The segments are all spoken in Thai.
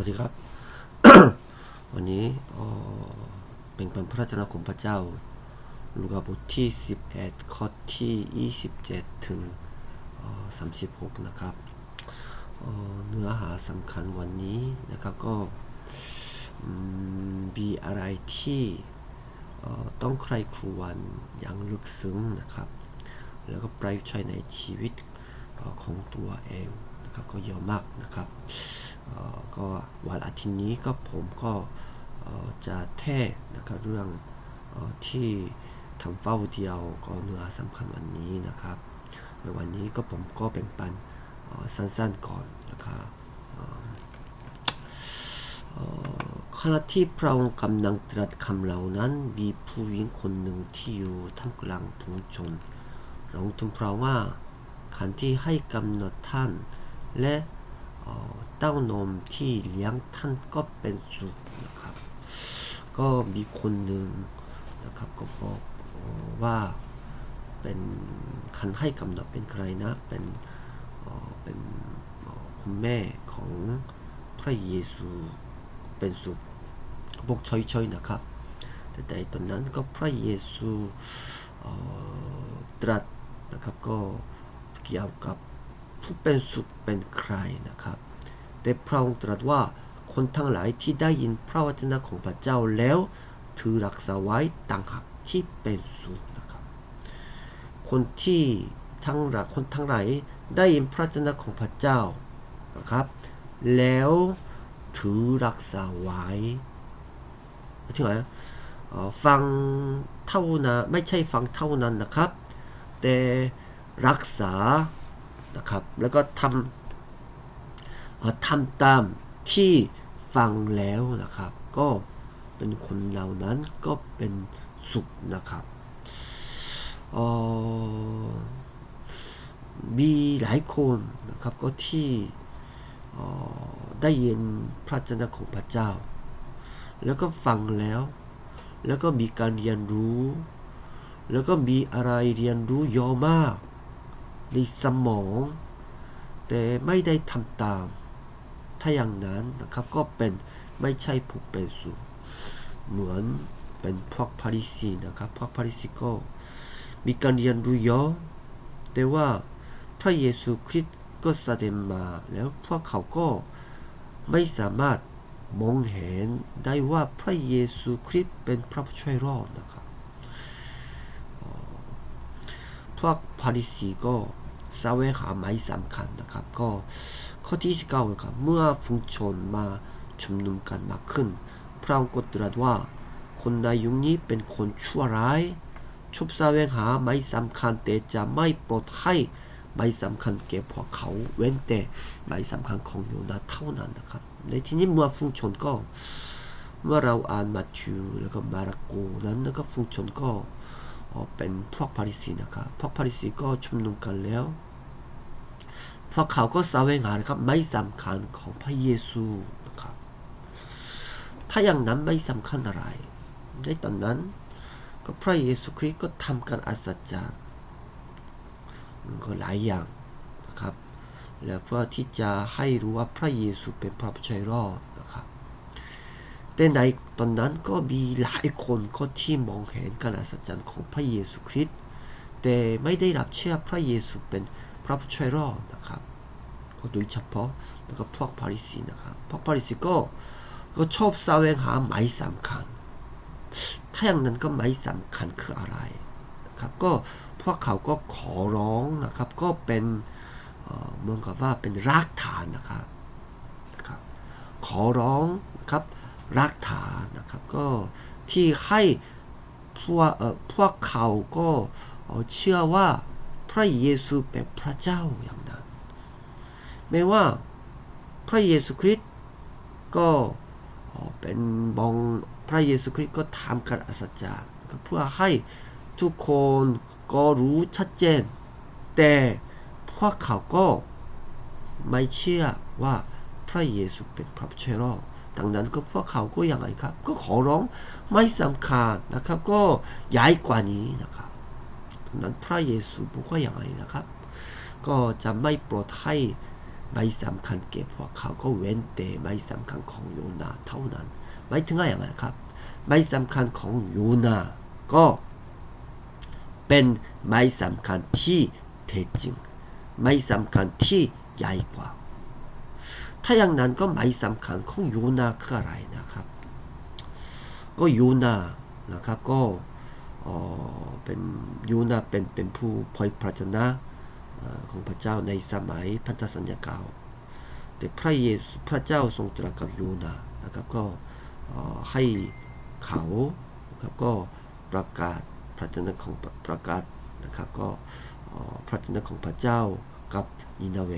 วัสดีครับ วันนี้เอ่อเป็นวันพระราชนาของพระเจ้า ลูกาบทที่ 11 ข้อที่ 27 ถึง 36 นะครับเนื้อหาสำคัญวันนี้นะครับก็มีอะไรที่ต้องใครครวญอย่างลึกซึ้งนะครับ แล้วก็ประยุกต์ใช้ในชีวิตอของตัวเอง นะครับก็เยอะมากนะครับก็วันอาทิตย์นี้ก็ผมก็จะเทศนะครับเรื่องอที่ทำเฝ้าเดียวก็เนื้อสำคัญวันนี้นะครับในวันนี้ก็ผมก็แบ่งปันสั้นๆก่อนนะครับขณะที่พระองค์กำลังตรัสคำเหล่านั้น มีผู้หญิงคนหนึ่งที่อยู่ท่ามกลางผู้ชนเราทูลพระว่าขันที่ให้กำเนิดท่าน และเต้านมที่เลี้ยงท่านก็เป็นสุขนะครับ ก็มีคนหนึ่งนะครับก็บอกว่าเป็นคันให้กำเนิดเป็นใครนะเป็นเป็นคุณแม่ของพระเยซูเป็นสุขบอกช่อยๆนะครับ แต่ในตอนนั้นก็พระเยซูเอ่อตรัสนะครับก็เกี่ยวกับ ผู้เป็นสุขเป็นใครนะครับ แต่พระองค์ตรัสว่าคนทั้งหลายที่ได้ยินพระวจนะของพระเจ้าแล้ว ถือรักษาไว้ต่างหากที่เป็นสุขนะครับ คนที่ทั้งหลายคนทั้งหลายได้ยินพระวจนะของพระเจ้านะครับ แล้วถือรักษาไว้ถึงไหนฟังเท่านั้นไม่ใช่ฟังเท่านั้นนะครับ แต่รักษา นะครับ แล้วก็ทำทำตามที่ฟังแล้วนะครับ ก็เป็นคนเหล่านั้นก็เป็นสุขนะครับออมีหลายคนนะครับก็ที่ได้ยินพระเจ้าของพระเจ้า แล้วก็ฟังแล้ว แล้วก็มีการเรียนรู้ แล้วก็มีอะไรเรียนรู้เยอะมาก ในสมอง แต่ไม่ได้ทำตาม ถ้าอย่างนั้นนะครับก็เป็นไม่ใช่ผู้เป็นสุขเหมือนเป็นพวกพาริสีนะครับพวกพาริสีก็มีการเรียนรู้เยอะแต่ว่าพระเยซูคริสต์ก็แสดงมาแล้วพวกเขาก็ไม่สามารถมองเห็นได้ว่าพระเยซูคริสต์เป็นพระผู้ช่วยรอดนะครับเอ่อ พวกพาริสีก็แสวงหาไม้สำคัญนะครับ ก็ข้อที่19ครับ เมื่อฝูงชนมาชุมนุมกันมากขึ้น พระองค์ก็ตรัสว่า คนในยุคนี้เป็นคนชั่วร้ายชอบแสวงหาไม้สำคัญแต่จะไม่โปรดให้ไม้สำคัญแก่พวกเขาเว้นแต่ไม้สำคัญของโยนาเท่านั้นนะครับ ในที่นี้เมื่อฝูงชนก็ เมื่อเราอ่านมัทธิวแล้วก็มาระโกนั้นแล้วก็ฝูงชนก็ เป็นพวกพาริสีนะครับ พวกพาริสีก็ชุมนุมกันแล้ว พวกเขาก็แสวงหานะครับไม่สำคัญของพระเยซูนะครับ ถ้าอย่างนั้นไม่สำคัญอะไร ในตอนนั้นก็พระเยซูคริสต์ก็ทำการอัศจรรย์ก็หลายอย่างนะครับ แล้วเพื่อที่จะให้รู้ว่าพระเยซูเป็นพระผู้ช่วยรอด แต่ในตอนนั้นก็มีหลายคนก็ที่มองเห็นการอัศจรรย์ของพระเยซูคริสต์แต่ไม่ได้รับเชื่อพระเยซูเป็นพระผู้ช่วยรอดนะครับก็โดยเฉพาะแล้วก็พวกพาริสีนะครับพวกพาริสีก็ก็ชอบแสวงหาหมายสำคัญถ้าอย่างนั้นก็หมายสำคัญคืออะไรนะครับก็พวกเขาก็ขอร้องนะครับก็เป็นเอ่อเหมือนกับว่าเป็นรากฐานนะครับนะครับขอร้องนะครับ รากฐานนะครับก็ที่ให้พวกเออพวกเขาก็เชื่อว่าพระเยซูเป็นพระเจ้าอย่างนั้นแม้ว่าพระเยซูคริสต์ก็เป็นมองพระเยซูคริสต์ก็ทำการอัศจรรย์เพื่อให้ทุกคนก็รู้ชัดเจน แต่พวกเขาก็ไม่เชื่อว่าพระเยซูเป็นพระผู้ช่วยรอ ดังนั้นก็พวกเขาก็ยังไงครับ ก็ขอร้องไม่สำคัญนะครับ ก็ใหญ่กว่านี้นะครับดังนั้นพระเยซูบอกว่าอย่างไรนะครับ ก็จะไม่โปรดให้ไม่สำคัญเก็บพวกเขาก็เว้นแต่ไม่สำคัญของโยนาเท่านั้นหมายถึงอะไรอย่างไรครับ ไม่สำคัญของโยนาก็เป็นไม่สำคัญที่แท้จริง ไม่สำคัญที่ใหญ่กว่า ถ้าอย่างนั้นก็ไม่สำคัญของโยนาคืออะไรนะครับ ก็โยนานะครับก็เออเป็นโยนาเป็นเป็นผู้เผยพระชนะของพระเจ้าในสมัยพันธสัญญาเก่าแต่พระเยซูพระเจ้าทรงตรัสกับโยนานะครับก็ให้เขาครับก็ประกาศพระชนะของประกาศนะครับก็พระชนะของพระเจ้ากับนินาเว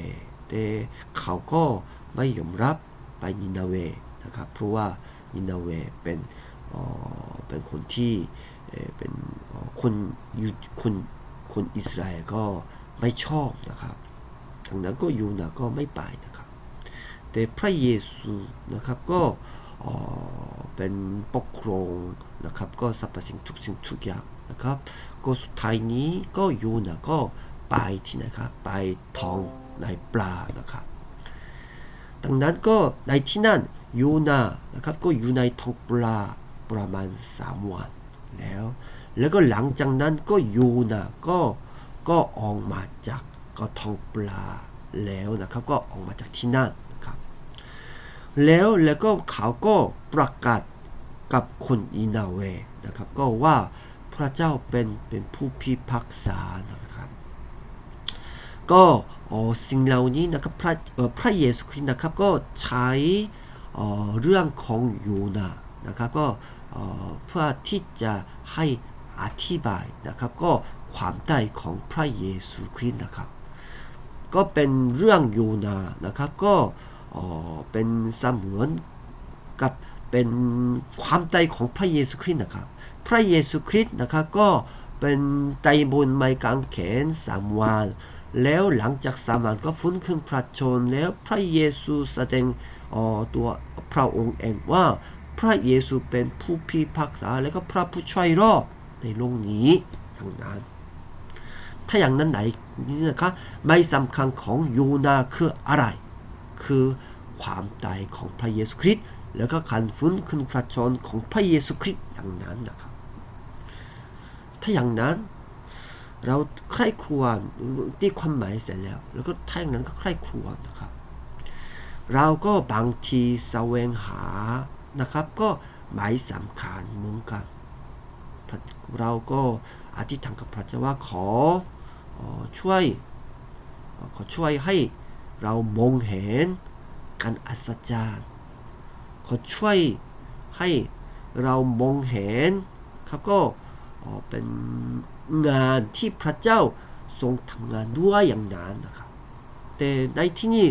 แต่เขาก็ ไม่ยอมรับไปนินาเวนะครับ เพราะว่านินาเวเป็นเป็นคนที่เป็นคนยูคนคนอิสราเอลก็ไม่ชอบนะครับดังนั้นก็ยูนาก็ไม่ไปนะครับ แต่พระเยซูนะครับก็เป็นปกครองนะครับก็สรรพสิ่งทุกสิ่งทุกอย่างนะครับก็สุดท้ายนี้ก็ยูนาก็ไปที่ไหนครับไปท้องในปลานะครับ ดังนั้นก็ในที่นั่นยูนานะครับก็อยู่ในท้องปลาประมาณสามวันแล้ว แล้วก็หลังจากนั้นก็ยูนาก็ก็ออกมาจากก็ท้องปลาแล้วนะครับก็ออกมาจากที่นั่นนะครับแล้วแล้วก็เขาก็ประกาศกับคนอินาเวนะครับก็ว่าพระเจ้าเป็นเป็นผู้พิพากษานะครับ ก็สิ่งเหล่านี้นะครับพระพระเยซูคริสต์นะครับก็ใช้เอ่เรื่องของโยูนานะครับก็เพื่อที่จะให้อธิบายนะครับก็ความใต้ของพระเยซูคริสต์นะครับ ก็เป็นเรื่องโยูนานะครับก็เป็นเสมือนกับเป็นความตายของพระเยซูคริสต์นะครับ พระเยซูคริสต์นะครับก็เป็นตายบนไม้กางเขนสามวัน แล้วหลังจากสามวันก็ฟื้นขึ้นพระชนแล้วพระเยซูแสดงตัวพระองค์เองว่าพระเยซูเป็นผู้พิพากษาและก็พระผู้ช่วยรอดในโลกนี้อย่างนั้นถ้าอย่างนั้นไหนนี่นะครับไม่สำคัญของยูนาคืออะไร คือความตายของพระเยซูคริสต์แล้วก็การฟื้นขึ้นพระชนของพระเยซูคริสต์อย่างนั้นนะครับถ้าอย่างนั้น เราใคร่ครวญตีความหมายเสร็จแล้ว แล้วก็ถ้าอย่างนั้นก็ใคร่ครวญนะครับ เราก็บางทีแสวงหานะครับ ก็หมายสำคัญเหมือนกันเราก็อธิษฐานกับพระเจ้าว่าขออช่วย ขอช่วยให้เรามองเห็นการอัศจรรย์ขอช่วยให้เรามองเห็นครับก็เป็น งานที่พระเจ้าทรงทำงานด้วยอย่างนั้นนะครับ แต่ในที่นี้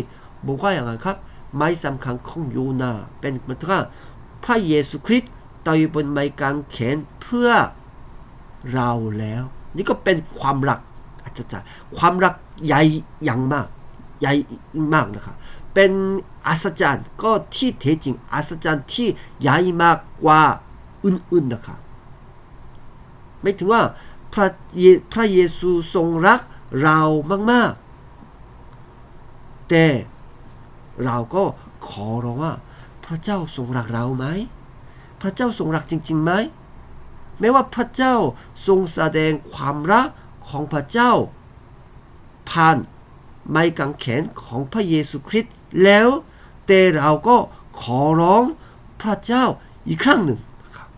บอกว่าอย่างไรครับไม้สำคัญของโยนาเป็นมือนกับพระเยซูคริสต์ตายบนไม้กางเขนเพื่อเราแล้ว นี่ก็เป็นความรักอาจจะความรักใหญ่อย่างมากใหญ่มากนะครับเป็นอัศจรรย์ก็ที่แท้จริงอัศจรรย์ที่ใหญ่มากกว่าอื่นๆนะครับไม่ถึงว่า พระเยพระเยซูทรงรักเรามาก ๆ แต่เราก็ขอร้องว่า พระเจ้าทรงรักเราไหม พระเจ้าทรงรักจริงๆไหมแม้ว่าพระเจ้าทรงแสดงความรักของพระเจ้า ผ่านไม้กางเขนของพระเยซูคริสต์แล้ว แต่เราก็ขอร้องพระเจ้าอีกครั้งหนึ่งนะครับ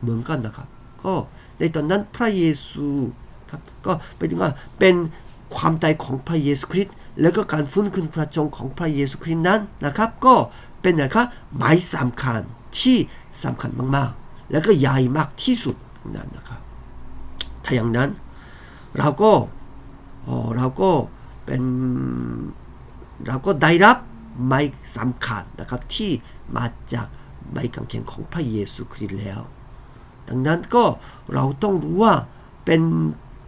เหมือนกันนะครับ ก็ ในตอนนั้นพระเยซูครับก็เป็นถึงว่าเป็นความตายของพระเยซูคริสต์แล้วก็การฟื้นขึ้นพระชนม์ของพระเยซูคริสต์นั้นนะครับ ก็เป็นนะครับหมายสำคัญที่สำคัญมากๆ แล้วก็ใหญ่มากที่สุดนั่นนะครับถ้าอย่างนั้นเราก็เอ่อเราก็เป็นเราก็ได้รับไม้สำคัญนะครับที่มาจากไม้กางเขนของพระเยซูคริสต์แล้ว ดังนั้นก็เราต้องรู้ว่าเป็น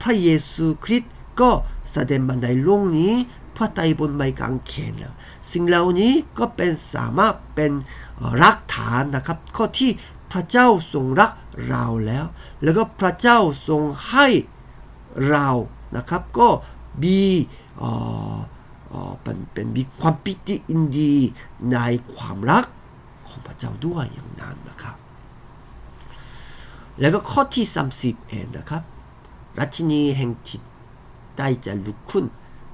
พระเยซูคริสต์ก็แสดงมาในโลกนี้พระไตรบนไม้กางเขนแล้วสิ่งเหล่านี้ก็เป็นสามารถเป็นรักฐานนะครับ ข้อที่พระเจ้าทรงรักเราแล้ว แล้วก็พระเจ้าทรงให้เรานะครับ ก็มีเอ่อเอ่อเป็นเป็นมีความปิติอินดีในความรักของพระเจ้าด้วยอย่างนั้นนะครับ แล้วก็ข้อที่30เองนะครับ รัชนีแห่งทิศได้จะลุกขึ้น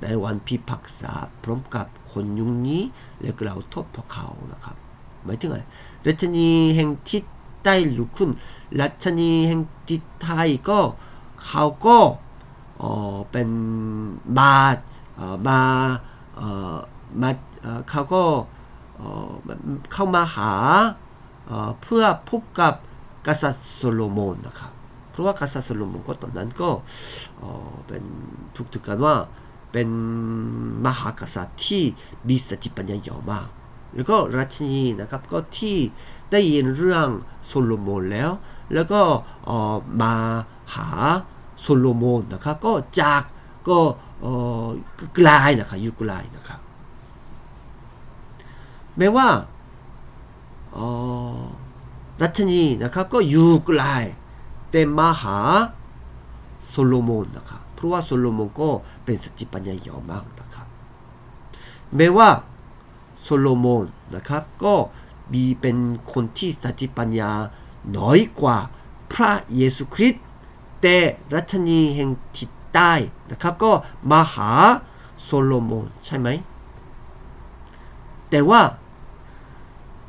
ในวันพิพากษาพร้อมกับคนยุงนี้และกล่าวโทษพวกเขานะครับหมายถึงอะไรรัชนีแห่งทิศใต้ลุกขึ้น รัชนีแห่งทิศไทยก็เขาก็เออเป็นมาเออมาเออมาเขาก็เออเข้ามาหาเออเพื่อพบกับ กษัตริย์โซโลมอนนะครับเพราะว่ากษัตริย์โซโลมอนก็ตอนนั้นก็เออเป็นถูกถือกันว่าเป็นมหากษัตริย์ที่มีสติปัญญาเยอะมากแล้วก็ราชนีนะครับก็ที่ได้ยินเรื่องโซโลมอนแล้ว แล้วก็ออมาหาโซโลมอนนะครับก็จากก็เอ่อไกลนะครับอยู่ไกลนะครับแม้ว่าเออ รัชนีนะครับก็อยู่ไกลแต่มาหาโซโลมอนนะครับเพราะว่าโซโลมอนก็เป็นสติปัญญาเยอะมากนะครับแม้ว่าโซโลมอนนะครับก็มีเป็นคนที่สติปัญญาน้อยกว่าพระเยซูคริสต์แต่รัชนีแห่งทิศใต้นะครับก็มาหาโซโลมอนใช่ไหมแต่ว่า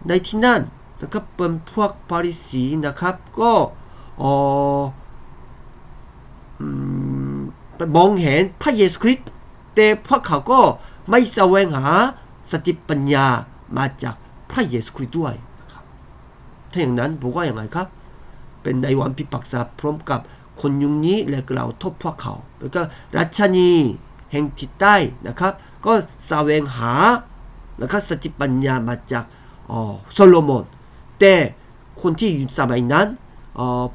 ในที่นั่น นะครับเป็นพวกปาริสีนะครับ ก็ออมองเห็นพระเยซูคริสต์แต่พวกเขาก็ไม่แสวงหาสติปัญญามาจากพระเยซูคริสต์ด้วยนะครับถ้าอย่างนั้นบอกว่าอย่างไรครับ เป็นในวันพิพากษาพร้อมกับคนยุงนี้และกล่าทษพวกเขา แล้วก็รัชนีแห่งทิศใต้นะครับ ก็แสวงหาแล้วก็สติปัญญามาจากอ๋อโซโลมอน แต่คนที่อยู่สมัยนั้น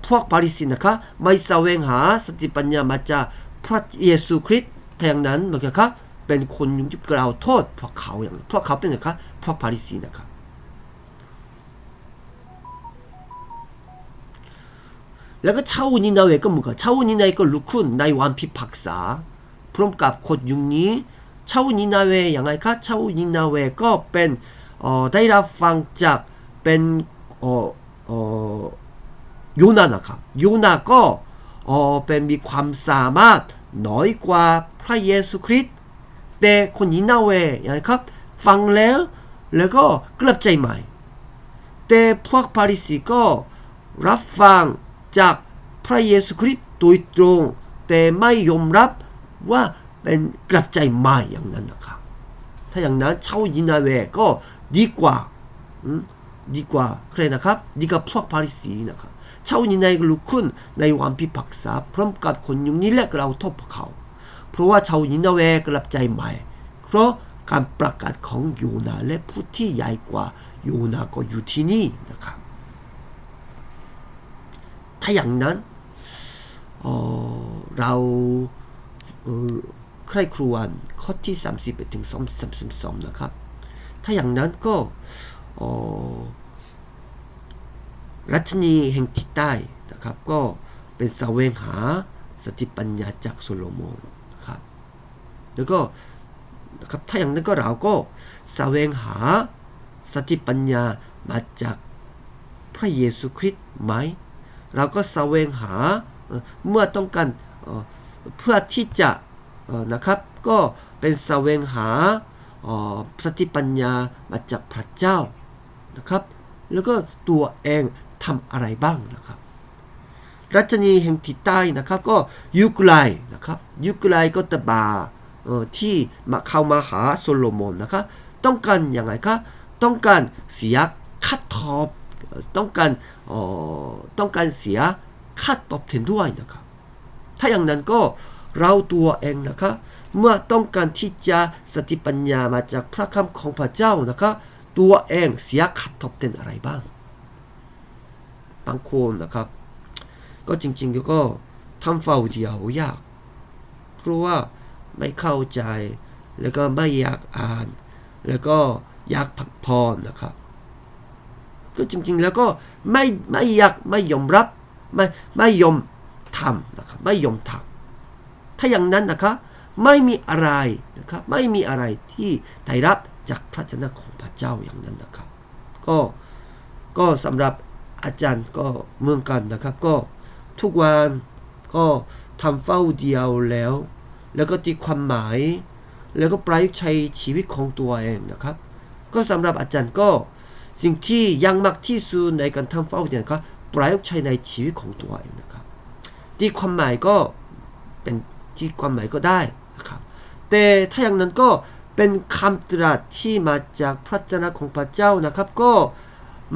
พวกปาริสีนะครับไม่แสวงหาสติปัญญามาจากพระเยซูคริสต์แทนนั้นเหมือนกันครับเป็นคนยุงที่กล่าวโทษพวกเขาอย่างพวกเขาเป็นนะครับพวกปาริสีนะครับแล้วก็ชาวนินาเวก็เหมือนกันชาวนินาเวก็ลุกขึ้นในวันพิพากษาพร้อมกับคนยุงนี้ชาวนินาเวอย่างไรครับชาวนินาเวก็เป็นได้รับฟังจากเป็น เอ่อเอ่อยูนานะครับยูนาก็เป็นมีความสามารถน้อยกว่าพระเยซูคริสต์แต่คนนินาเวย่างไรครับฟังแล้วแล้วก็กลับใจใหม่แต่พวกปาริสีก็รับฟังจากพระเยซูคริสต์โดยตรงแต่ไม่ยอมรับว่าเป็นกลับใจใหม่อย่างนั้นนะครับ ถ้าอย่างนั้นชาวยินาเวก็ดีกว่าอื ดีกว่าใครนะครับดีกว่าพวกปาริสีนะครับชาวยินาเวก็ลุกขึ้นในวันพิพากษาพร้อมกับคนยุงนี้และเราทษพวเขา เพราะว่าชาวยินาเวกลับใจใหม่ เพราะการประกาศของโยนาและผู้ที่ใหญ่กว่าโยนาก็อยู่ที่นี่นะครับถ้าอย่างนั้นเเราใครครวญข้อที่ 31ถึง32นะครับ ถ้าอย่างนั้นก็ รัชนีแห่งทิศใต้นะครับ ก็เป็นแสวงหาสติปัญญาจากโซโลมอนนะครับ แล้วก็นะครับถ้าอย่างนั้นก็เราก็แสวงหาสติปัญญามาจากพระเยซูคริสต์ไหม เราก็แสวงหาเมื่อต้องการเเพื่อที่จะนะครับก็เป็นแสวงหาสติปัญญามาจากพระเจ้า แล้วก็ตัวเองทำอะไรบ้างนะครับ รัชนีแห่งทิศใต้นะครับ ก็ยุคไลนะครับยุคไลก็ตบาที่มาเข้ามาหาโซโลมอนนะครับต้องการอย่างไรครับต้องการเสียค่าตอบต้องการต้องการเสียค่าตอบแทนด้วยนะครับ ถ้าอย่างนั้นก็เราตัวเองนะครับเมื่อต้องการที่จะสติปัญญามาจากพระคำของพระเจ้านะครับ ตัวเองเสียค่าตอบแทนอะไรบ้าง บางคนนะครับ ก็จริงๆก็ทำเฝ้าเดียวยาก เพราะว่าไม่เข้าใจ แล้วก็ไม่อยากอ่าน แล้วก็อยากพักผ่อนนะครับ ก็จริงๆแล้วก็ไม่ไม่อยากไม่ยอมรับไม่ไม่ยอมทำนะครับไม่ยอมทำถ้าอย่างนั้นนะครับไม่มีอะไรนะครับไม่มีอะไรที่ได้รับ จากพระเจ้าของพระเจ้าอย่างนั้นนะครับ ก็ก็สำหรับอาจารย์ก็เมือนกันนะครับ ก็ทุกวันก็ทำเฝ้าเดียวแล้ว แล้วก็ตีความหมาย แล้วก็ประยุกต์ใช้ชีวิตของตัวเองนะครับ ก็สำหรับอาจารย์ก็สิ่งที่ยังมากที่สุดในการทำเฝ้าเนี่ยนะครับประยุกต์ใช้ในชีวิตของตัวเองนะครับที่ความหมายก็เป็นที่ความหมายก็ได้นะครับแต่ถ้าอย่างนั้นก็ เป็นคำตรัสที่มาจากพระเจ้าของพระเจ้านะครับ ก็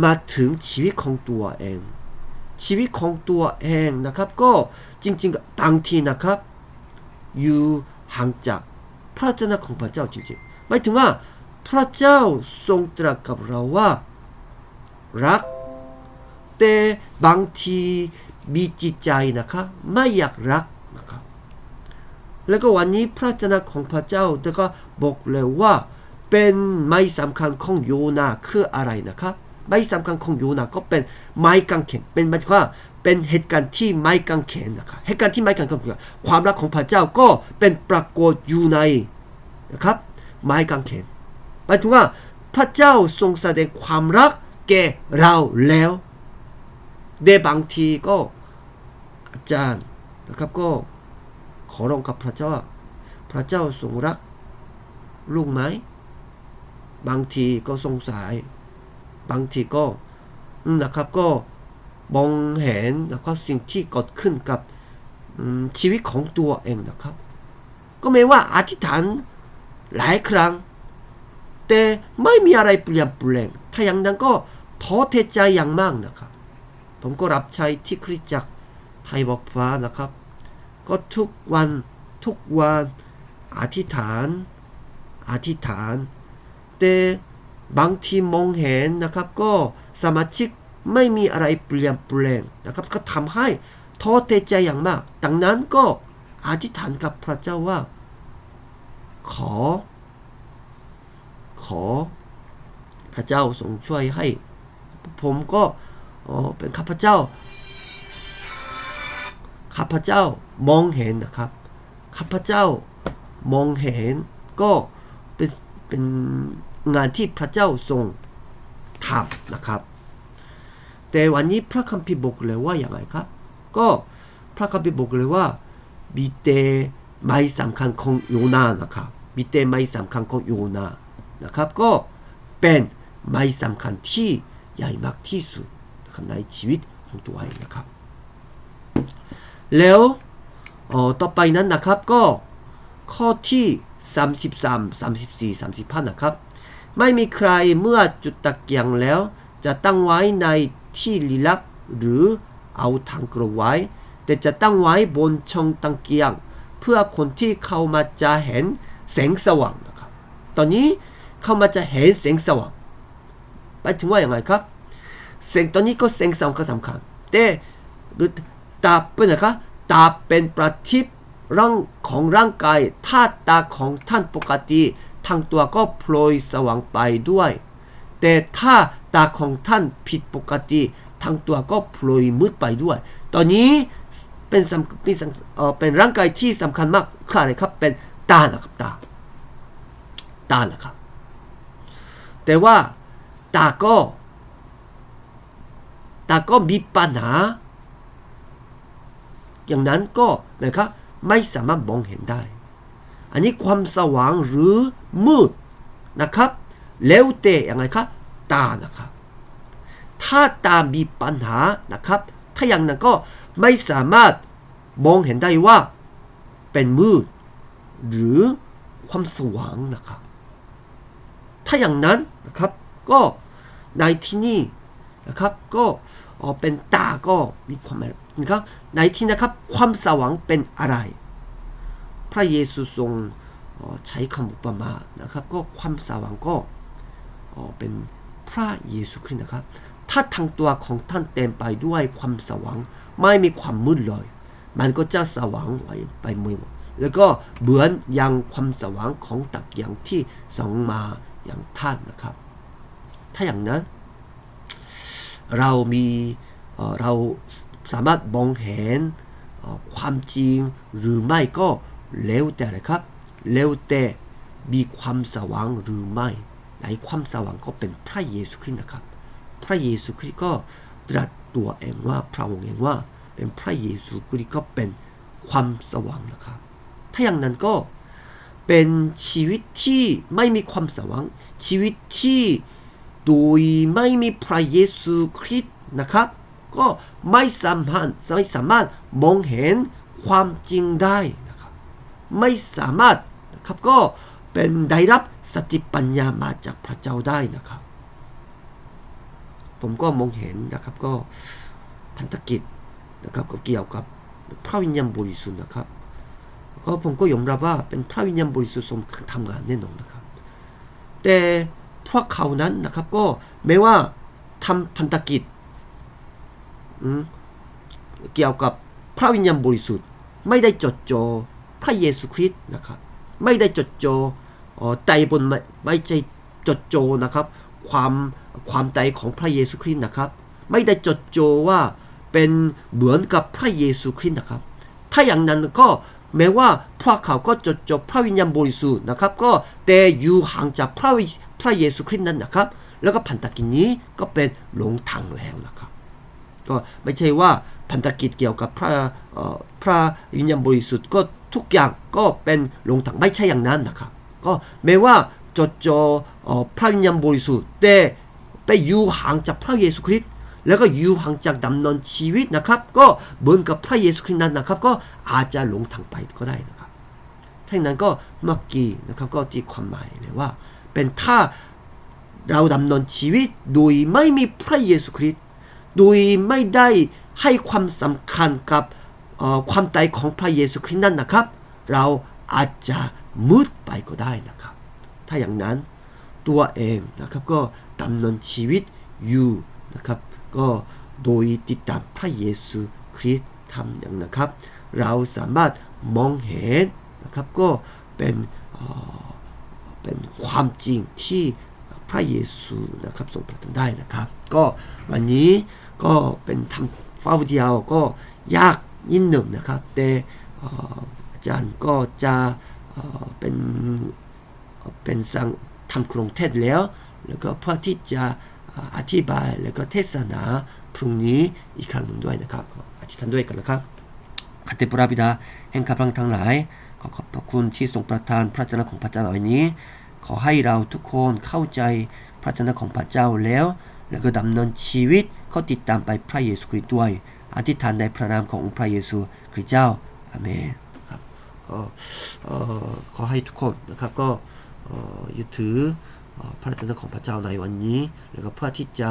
มาถึงชีวิตของตัวเอง ชีวิตของตัวเองนะครับ ก็จริงๆบางทีนะครับ อยู่ห่างจากพระเจ้าของพระเจ้าจริงๆหมายถึงว่าพระเจ้าทรงตรัสกับเราว่ารัก แต่บางทีมีจิตใจนะครับไม่อยากรักนะครับ แล้วก็วันนี้พระเจ้าของพระเจ้าแต่ก็บอกเลยว่าเป็นไม่สำคัญของโยนาคืออะไรนะครับไม่สำคัญของโยนาก็เป็นไม้กางเขนเป็นหมายถึงว่าเป็นเหตุการณ์ที่ไม้กางเขนนะครับเหตุการณ์ที่ไม้กางเขนคือความรักของพระเจ้าก็เป็นปรากฏอยู่ในนะครับไม้กางเขนหมายถึงว่าพระเจ้าทรงแสดงความรักแก่เราแล้วเดบางทีก็อาจารย์นะครับก็ ขอร้องกับพระเจ้า พระเจ้าทรงรักลูกไหม บางทีก็สงสัย บางทีก็นะครับก็มองเห็นนะครับสิ่งที่เกิดขึ้นกับชีวิตของตัวเองนะครับ ก็ไม่ว่าอธิษฐานหลายครั้ง แต่ไม่มีอะไรเปลี่ยนแปลง ถ้าอย่างนั้นก็ท้อเทใจอย่างมากนะครับ ผมก็รับใช้ที่คริสตจักรไทยบอกฟ้านะครับ ก็ทุกวันทุกวันอธิษฐาน อธิษฐาน แต่บางทีมองเห็นนะครับก็สมาชิกไม่มีอะไรเปลี่ยนแปลงนะครับก็ทำให้ท้อเทใจอย่างมาก ดังนั้นก็อธิษฐานกับพระเจ้าว่า ขอ ขอ พระเจ้าทรงช่วยให้ ผมก็เป็นข้าพเจ้า ข้าพเจ้ามองเห็นนะครับ ข้าพเจ้ามองเห็นก็เป็นเป็นงานที่พระเจ้าทรงทำนะครับ แต่วันนี้พระคัมภีร์บอกเลยว่าอย่างไรครับ ก็พระคัมภีร์บอกเลยว่ามีแต่ไม่สำคัญของโยนานะครับมีแต่ไม่สำคัญของโยนานะครับ ก็เป็นไม่สำคัญที่ใหญ่มากที่สุดนะครับในชีวิตของตัวเองนะครับ แล้วออต่อไปนั้นนะครับก็ข้อที่ 33 34 35 นะครับ ไม่มีใครเมื่อจุดตะเกียงแล้ว จะตั้งไว้ในที่ลี้ลับหรือเอาทางกระไว้ แต่จะตั้งไว้บนช่องตะเกียง เพื่อคนที่เข้ามาจะเห็นแสงสว่างนะครับ ตอนนี้เข้ามาจะเห็นแสงสว่างไปถึงว่าอย่างไรครับแสงตอนนี้ก็แสงสว่างก็สำคัญแต่ ตาเป็นนะครับตาเป็นประทิปร่างของร่างกายถ้าตาของท่านปกติทางตัวก็พลอยสว่างไปด้วย แต่ถ้าตาของท่านผิดปกติทางตัวก็พลอยมืดไปด้วย ตอนนี้เป็นสำเป็นเป็นร่างกายที่สำคัญมากคืออะไรครับเป็นตานะครับตาตานะครับ แต่ว่าตาก็ตาก็มีปัญหา อย่างนั้นก็นะครับไม่สามารถมองเห็นได้ อันนี้ความสว่างหรือมืดนะครับแล้วแต่อย่างไรครับตานะครับ ถ้าตามีปัญหานะครับ ถ้าอย่างนั้นก็ไม่สามารถมองเห็นได้ว่าเป็นมืด หรือความสว่างนะครับ ถ้าอย่างนั้นนะครับก็ในที่นี่นะครับก็เอ่อเป็นตาก็มีความหมาย นะครับในที่นะครับความสว่างเป็นอะไร พระเยซูทรงใช้คำอุปมานะครับ ก็ความสว่างก็เป็นพระเยซูคริสต์นะครับ ถ้าทางตัวของท่านเต็มไปด้วยความสว่างไม่มีความมืดเลย มันก็จะสว่างไว้ไปหมดแล้วก็เหมือนอย่างความสว่างของตะเกียงที่ส่องมาอย่างท่านนะครับ ถ้าอย่างนั้น เรามีเเรา สามารถมองเห็นความจริงหรือไม่ก็แล้วแต่เลยครับแล้วแต่มีความสว่างหรือไม่ในความสว่างก็เป็นพระเยซูคริสต์นะครับ พระเยซูคริสต์ก็ตรัสตัวเองว่าพระองค์เองว่าเป็นพระเยซูคริสต์ก็เป็นความสว่างนะครับ ถ้าอย่างนั้นก็เป็นชีวิตที่ไม่มีความสว่างชีวิตที่โดยไม่มีพระเยซูคริสต์นะครับ ก็ไม่สามารถไม่สามารถมองเห็นความจริงได้นะครับไม่สามารถนะครับก็เป็นได้รับสติปัญญามาจากพระเจ้าได้นะครับ ผมก็มองเห็นนะครับก็พันธกิจนะครับก็เกี่ยวกับพระวิญญาณบริสุทธิ์นะครับก็ผมก็ยอมรับว่าเป็นพระวิญญาณบริสุทธิ์ทรงทำงานแน่นอนนะครับ แต่พวกเขานั้นนะครับก็ไม่ว่าทำพันธกิจ เกี่ยวกับพระวิญญาณบริสุทธิ์ ไม่ได้จดจอพระเยซูคริสต์นะครับ ไม่ได้จดจอใจบนไม่ไม่ใช่จดจอนะครับ ความความใจของพระเยซูคริสต์นะครับ ไม่ได้จดจอว่าเป็นเหมือนกับพระเยซูคริสต์นะครับ ถ้าอย่างนั้นก็แม้ว่าพวกเขาก็จดจพระวิญญาณบริสุทธิ์นะครับ ก็แต่อยู่ห่างจากพระพระเยซูคริสต์นั้นนะครับ แล้วก็พันธกิจนี้ก็เป็นหลงทางแล้วนะครับ ก็ไม่ใช่ว่าพันธกิจเกี่ยวกับพระพระวิญญาณบริสุทธิ์ก็ทุกอย่างก็เป็นลงทางไม่ใช่อย่างนั้นนะครับก็แม้ว่าจดจอเอ่อพระวิญญาณบริสุทธิ์แต่ไปอยู่ห่างจากพระเยซูคริสต์แล้วก็อยู่ห่างจากดำเนินชีวิตนะครับ ก็เหมือนกับพระเยซูคริสต์นั้นนะครับ ก็อาจจะหลงทางไปก็ได้นะครับถ้าอย่างนั้นก็เมื่อกี้นะครับก็ตีความหมายเลยว่า เป็นถ้าเราดำเนินชีวิตโดยไม่มีพระเยซูคริสต์ โดยไม่ได้ให้ความสำคัญกับความตายของพระเยซูคริสต์นั้นนะครับ เราอาจจะมืดไปก็ได้นะครับ ถ้าอย่างนั้นตัวเองนะครับก็ดำเนินชีวิตอยู่นะครับ ก็โดยติดตามพระเยซูคริสต์ทำอย่างนะครับ เราสามารถมองเห็นนะครับก็เป็นเป็นความจริงที่ พระเยซูนะครับทรงประทานได้นะครับ ก็วันนี้ก็เป็นทำฟ้าวิดีโอก็ยากนิดหนึ่งนะครับ แต่อาจารย์ก็จะเป็นเป็นสั่งทำโครงเทศแล้ว แล้วก็เพื่อที่จะอธิบายแล้วก็เทศนาพรุ่งนี้อีกครั้งหนึ่งด้วยนะครับอธิษฐานด้วยกันนะครับข้าแต่พระบิดาแห่งกำลังทั้งหลาย ขอขอบพระคุณที่ทรงประทานพระเจ้าของพระเจ้าหล่านี้ อให้เราทุกคนเข้าใจพระเจ้าของพระเจ้าแล้ว แล้วก็ดำเนินชีวิตเข้าติดตามไปพระเยซูคริสต์ด้วย อธิษฐานในพระนามของพระเยซูคริสต์เจ้าอาเมนครับก็ขอให้ทุกคนนะครับก็ยึดถืออพระเจ้าของพระเจ้าในวันนี้ แล้วก็เพื่อที่จะ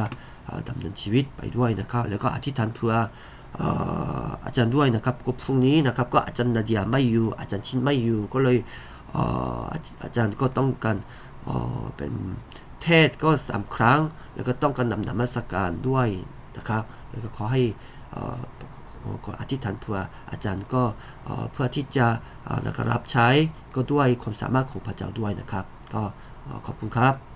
ดำเนินชีวิตไปด้วยนะครับ แล้วก็อธิษฐานเพื่ออาจารย์ด้วยนะครับก็พรุ่งนี้นะครับก็อาจารย์นาเดียไม่อยู่อาจารย์ชินไม่อยู่ก็เลย อาจารย์ก็ต้องการเป็นเทศก็สามครั้ง แล้วก็ต้องการนำนมัสการด้วยนะครับ แล้วก็ขอให้เอ่อขออธิษฐานเพื่ออาจารย์ก็เพื่อที่จะแล้วก็รับใช้ก็ด้วยความสามารถของพระเจ้าด้วยนะครับ ก็ขอบคุณครับ